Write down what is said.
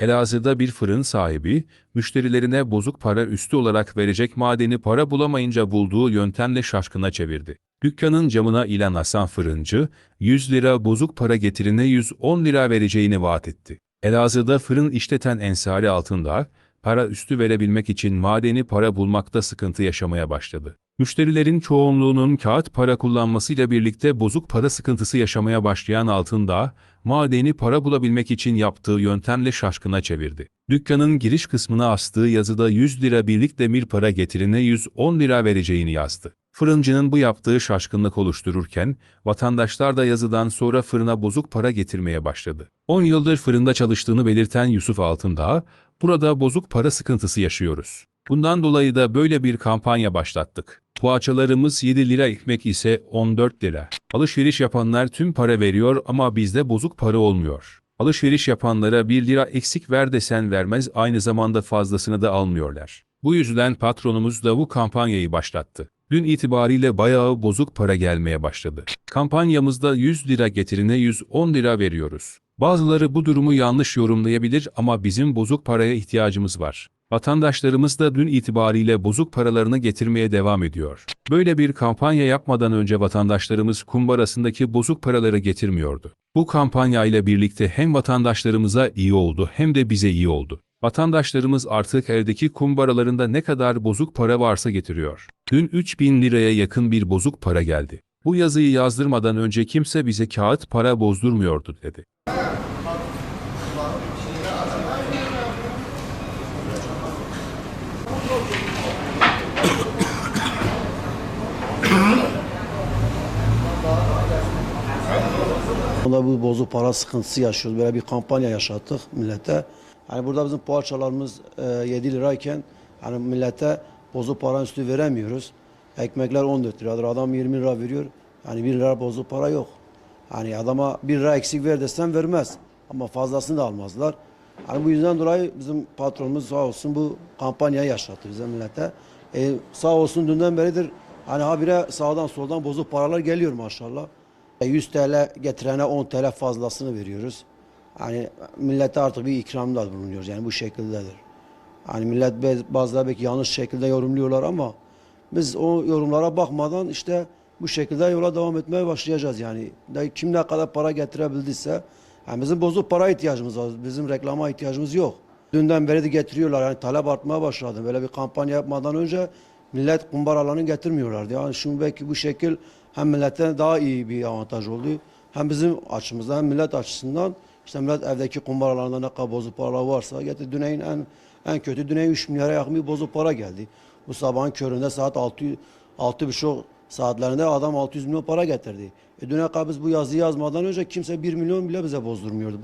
Elazığ'da bir fırın sahibi, müşterilerine bozuk para üstü olarak verecek madeni para bulamayınca bulduğu yöntemle şaşkına çevirdi. Dükkanın camına ilan asan fırıncı, 100 lira bozuk para getirine 110 lira vereceğini vaat etti. Elazığ'da fırın işleten Ensari Altındağ, para üstü verebilmek için madeni para bulmakta sıkıntı yaşamaya başladı. Müşterilerin çoğunluğunun kağıt para kullanmasıyla birlikte bozuk para sıkıntısı yaşamaya başlayan Altındağ, madeni para bulabilmek için yaptığı yöntemle şaşkına çevirdi. Dükkanın giriş kısmına astığı yazıda 100 lira birlik demir para getirine 110 lira vereceğini yazdı. Fırıncının bu yaptığı şaşkınlık oluştururken, vatandaşlar da yazıdan sonra fırına bozuk para getirmeye başladı. 10 yıldır fırında çalıştığını belirten Yusuf Altındağ, burada bozuk para sıkıntısı yaşıyoruz. Bundan dolayı da böyle bir kampanya başlattık. Poğaçalarımız 7 lira ekmek ise 14 lira. Alışveriş yapanlar tüm para veriyor ama bizde bozuk para olmuyor. Alışveriş yapanlara 1 lira eksik ver desen vermez aynı zamanda fazlasını da almıyorlar. Bu yüzden patronumuz da bu kampanyayı başlattı. Dün itibariyle bayağı bozuk para gelmeye başladı. Kampanyamızda 100 lira getirine 110 lira veriyoruz. Bazıları bu durumu yanlış yorumlayabilir ama bizim bozuk paraya ihtiyacımız var. Vatandaşlarımız da dün itibariyle bozuk paralarını getirmeye devam ediyor. Böyle bir kampanya yapmadan önce vatandaşlarımız kumbarasındaki bozuk paraları getirmiyordu. Bu kampanya ile birlikte hem vatandaşlarımıza iyi oldu hem de bize iyi oldu. Vatandaşlarımız artık evdeki kumbaralarında ne kadar bozuk para varsa getiriyor. Dün 3000 liraya yakın bir bozuk para geldi. Bu yazıyı yazdırmadan önce kimse bize kağıt para bozdurmuyordu dedi. Bunda bu bozuk para sıkıntısı yaşıyoruz. Böyle bir kampanya yaşattık millete. Hani burada bizim poğaçalarımız e, 7 lirayken hani millete bozuk para üstü veremiyoruz. Ekmekler 14 liradır. Adam 20 lira veriyor. Yani 1 lira bozuk para yok. Hani adama 1 lira eksik ver desen vermez. Ama fazlasını da almazlar. Hani bu yüzden dolayı bizim patronumuz sağ olsun bu kampanyayı yaşattı bize millete. E, sağ olsun dünden beridir hani habire sağdan soldan bozuk paralar geliyor maşallah. 100 TL getirene 10 TL fazlasını veriyoruz. Hani millete artık bir ikramda bulunuyoruz. Yani bu şekildedir. Hani millet bazıları belki yanlış şekilde yorumluyorlar ama biz o yorumlara bakmadan işte bu şekilde yola devam etmeye başlayacağız yani. Kim ne kadar para getirebildiyse yani bizim bozuk para ihtiyacımız var. Bizim reklama ihtiyacımız yok. Dünden beri de getiriyorlar. Yani talep artmaya başladı. Böyle bir kampanya yapmadan önce millet kumbaralarını getirmiyorlardı. Yani şimdi belki bu şekil hem millete daha iyi bir avantaj oldu. Hem bizim açımızdan hem millet açısından işte millet evdeki kumbaralarında ne kadar bozuk paralar varsa getir Düneyin en en kötü Düneyin 3 milyara yakın bir bozuk para geldi. Bu sabahın köründe saat 6 altı buçuk saatlerinde adam 600 milyon para getirdi. E kadar biz bu yazıyı yazmadan önce kimse 1 milyon bile bize bozdurmuyordu.